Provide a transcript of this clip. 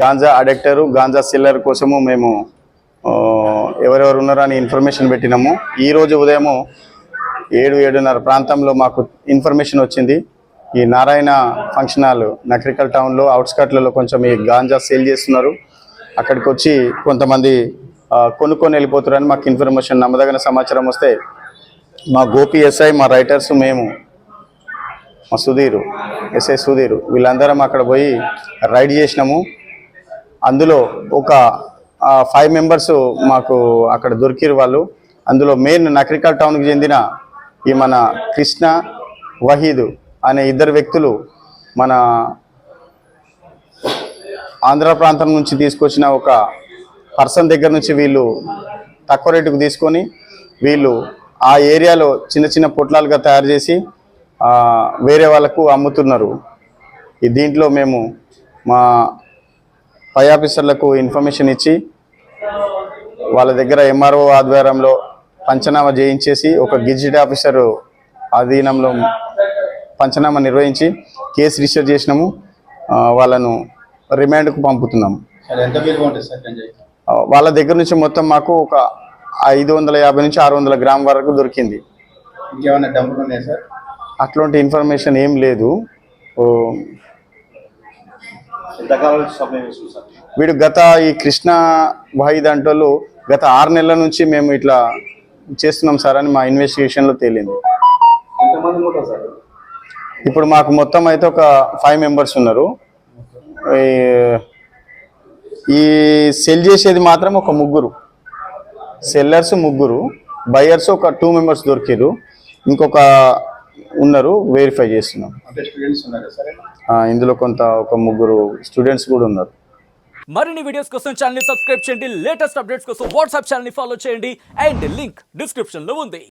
Ganja అడెక్టరు ganja seller కోసము మేము ఎవరెవరు ఉన్నారో అని ఇన్ఫర్మేషన్ పెట్టినాము. ఈరోజు ఉదయము ఏడు ఏడున్నర ప్రాంతంలో మాకు ఇన్ఫర్మేషన్ వచ్చింది. ఈ నారాయణ ఫంక్షన్ హాల్ నక్రికల్ టౌన్లో అవుట్స్కట్లలో కొంచెం ఈ గాంజా సేల్ చేస్తున్నారు. అక్కడికి వచ్చి కొంతమంది కొనుక్కొని వెళ్ళిపోతున్నారని మాకు ఇన్ఫర్మేషన్ నమ్మదగిన సమాచారం వస్తే మా గోపి ఎస్ఐ మా రైటర్స్ మేము మా సుధీరు ఎస్ఐ సుధీరు వీళ్ళందరం అక్కడ పోయి రైడ్ చేసినాము. అందులో ఒక ఫైవ్ మెంబర్స్ మాకు అక్కడ దొరికిరు వాళ్ళు. అందులో మెయిన్ నక్రికల్ టౌన్కి చెందిన ఈ మన కృష్ణ వహీదు అనే ఇద్దరు వ్యక్తులు మన ఆంధ్ర ప్రాంతం నుంచి తీసుకొచ్చిన ఒక పర్సన్ దగ్గర నుంచి వీళ్ళు తక్కువ రేటుకు తీసుకొని వీళ్ళు ఆ ఏరియాలో చిన్న చిన్న పొట్లాలుగా తయారు చేసి వేరే వాళ్ళకు అమ్ముతున్నారు. ఈ దీంట్లో మేము మా పై ఆఫీసర్లకు ఇన్ఫర్మేషన్ ఇచ్చి వాళ్ళ దగ్గర ఎంఆర్ఓ ఆధ్వర్యంలో పంచనామా చేయించేసి ఒక గెజిట్ ఆఫీసర్ అధీనంలో పంచనామా నిర్వహించి కేసు రిజిస్టర్ చేసినాము. వాళ్ళను రిమాండ్కు పంపుతున్నాము. వాళ్ళ దగ్గర నుంచి మొత్తం మాకు ఒక ఐదు వందల యాభై నుంచి ఆరు వందల గ్రామ్ వరకు దొరికింది. అట్లాంటి ఇన్ఫర్మేషన్ ఏం లేదు. వీడు గత ఈ కృష్ణ భాయి దాంట్లో గత ఆరు నెలల నుంచి మేము ఇట్లా చేస్తున్నాం సార్ అని మా ఇన్వెస్టిగేషన్లో తేలింది. ఇప్పుడు మాకు మొత్తం అయితే ఒక ఫైవ్ మెంబర్స్ ఉన్నారు. ఈ- ఈ సెల్ చేసేది మాత్రం ఒక ముగ్గురు. సెల్లర్స్ ముగ్గురు. బయర్స్ ఒక టూ మెంబర్స్ దొరికారు ఇంకొక ఉన్నారు వెరిఫై చేస్తున్నాం. అంటే స్టూడెంట్స్ ఉన్నారా సార్? ఆ, ఇందులో కొంత ఒక ముగ్గురు స్టూడెంట్స్ కూడా ఉన్నారు. మరిన్ని వీడియోస్ కోసం ఛానల్ సబ్స్క్రైబ్ చేయండి. లేటెస్ట్ అప్డేట్స్ కోసం వాట్సాప్ ఛానల్ ఫాలో చేయండి. అండ్ లింక్ డిస్క్రిప్షన్లో ఉంది.